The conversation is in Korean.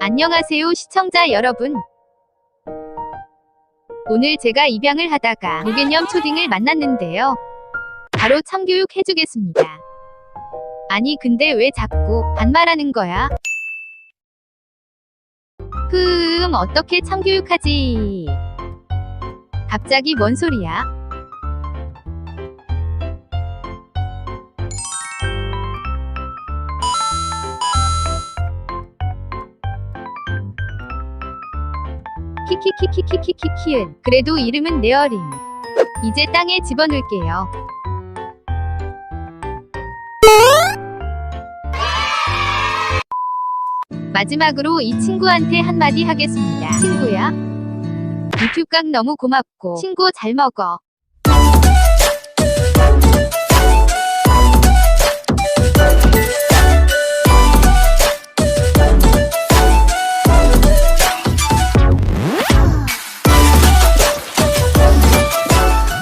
안녕하세요 시청자 여러분. 오늘 제가 입양을 하다가 무개념 초딩을 만났는데요. 바로 참교육 해주겠습니다. 아니 근데 왜 자꾸 반말하는 거야? 흠 어떻게 참교육하지? 갑자기 뭔 소리야? 키키키키키키키키은 그래도 이름은 네어링 이제 땅에 집어넣을게요 마지막으로 이 친구한테 한마디 하겠습니다 친구야 유튜브 각 너무 고맙고 친구 잘 먹어